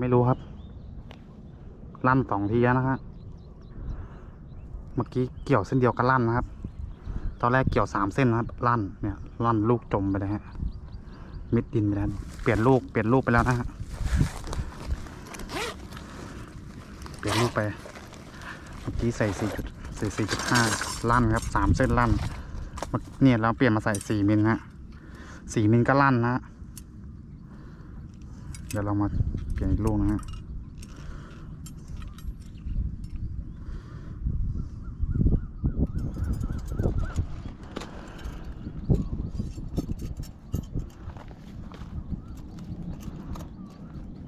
ไม่รู้ครับลั่นสองทีแล้วนะฮะเมื่อกี้เกี่ยวเส้นเดียวกันลั่นนะครับ ตอนแรกเกี่ยวสามเส้นนะครับลั่นเนี่ยลั่นลูกจมไปเลยฮะมิดดินไปแล้วเปลี่ยนลูกเปลี่ยนลูกไปแล้วนะฮะเปลี่ยนลูกไปเมื่อกี้ใส่สี่จุดสี่สี่จุดห้าลั่นครับสามเส้นลั่นเนี่ยเราเปลี่ยนมาใส่สี่มิลฮะสี่มิลก็ลั่นนะฮะ เดี๋ยวเรามาเปลี่ยนอีกลูกนะฮะ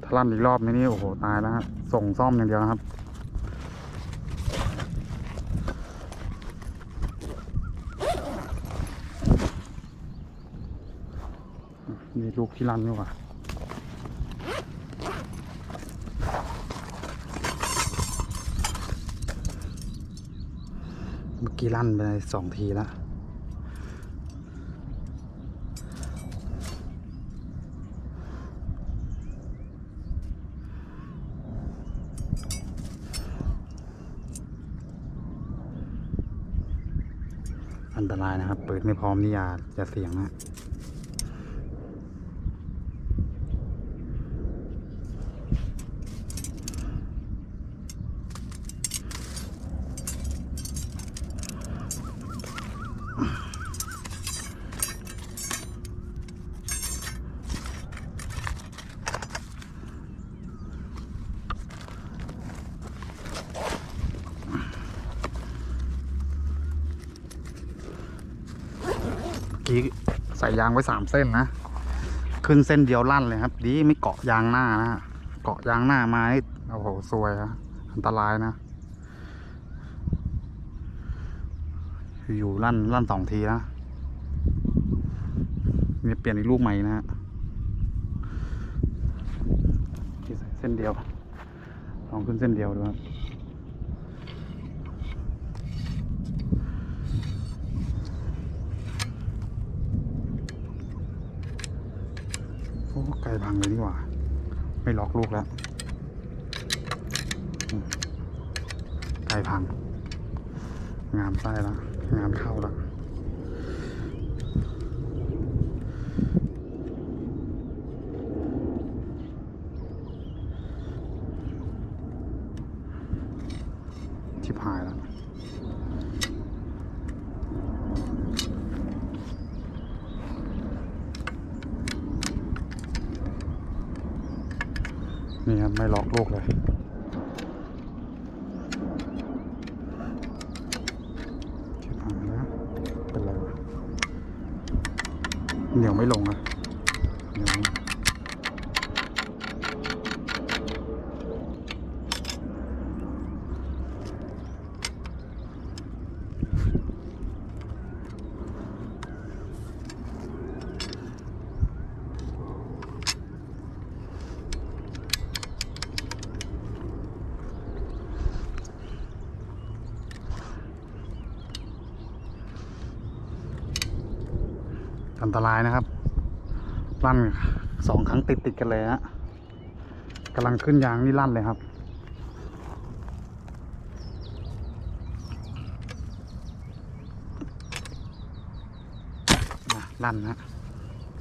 ถ้าลั่นอีกรอบนี้นี่โอ้โหตายแล้วฮะส่งซ่อมอย่างเดียวนะครับ นี่ลูกที่ลั่นนี่ว่า เมื่อกี้ลั่นไปสองทีแล้วอันตรายนะครับ เปิดไม่พร้อมนี่อย่าจะเสี่ยงนะ กี้ใส่ยางไว้สามเส้นนะ ขึ้นเส้นเดียวลั่นเลยครับ ดีไม่เกาะยางหน้านะเกาะยางหน้ามาโอ้โหซวยอะอันตรายนะ อยู่ลั่นลั่นสองทีนะนี่เปลี่ยนอีกลูกใหม่นะฮะเส้นเดียวลองขึ้นเส้นเดียวดูครับ อ้ไก่พังเลยดีกว่า ไม่ล็อกลูกแล้วไก่พัง งามไส้แล้ว งามเข้าแล้ว ชิบหายแล้ว นี่ครับไม่ล็อกลูกเลยชิบหายแล้วเป็นไรวะเหนียวไม่ลงอะเหนียว อันตรายนะครับลั่นสองครั้งติดติดกันเลยฮะกำลังขึ้นยางนี่ลั่นเลยครับ ลั่นนะ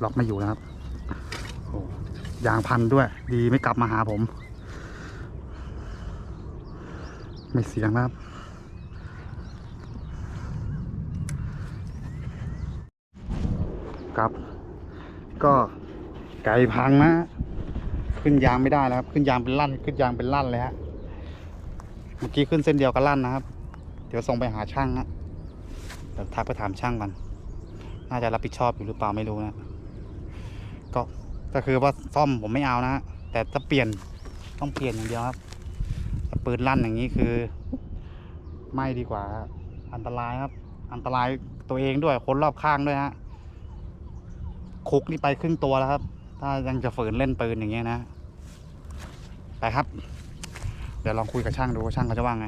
ล็อกไม่อยู่นะครับโอ้ยางพันด้วย ดีไม่กลับมาหาผม ไม่เสียงนะครับ ครับ ก็ไก่พังนะ ขึ้นยางไม่ได้นะครับ ขึ้นยางเป็นลั่น ขึ้นยางเป็นลั่นเลยฮะ เมื่อกี้ขึ้นเส้นเดียวกับลั่นนะครับ เดี๋ยวส่งไปหาช่างนะเดี๋ยวทักไปถามช่างกัน น่าจะรับผิดชอบอยู่หรือเปล่าไม่รู้นะ ก็ก็คือว่าซ่อมผมไม่เอานะแต่ถ้าเปลี่ยนต้องเปลี่ยนอย่างเดียวครับถ้าปืนลั่นอย่างนี้คือ ไม่ดีกว่าอันตรายครับ อันตรายตัวเองด้วยคนรอบข้างด้วยฮะ คุกนี่ไปครึ่งตัวแล้วครับ ถ้ายังจะฝืนเล่นปืนอย่างเงี้ยนะ ไปครับ เดี๋ยวลองคุยกับช่างดูว่าช่างเขาจะว่างไง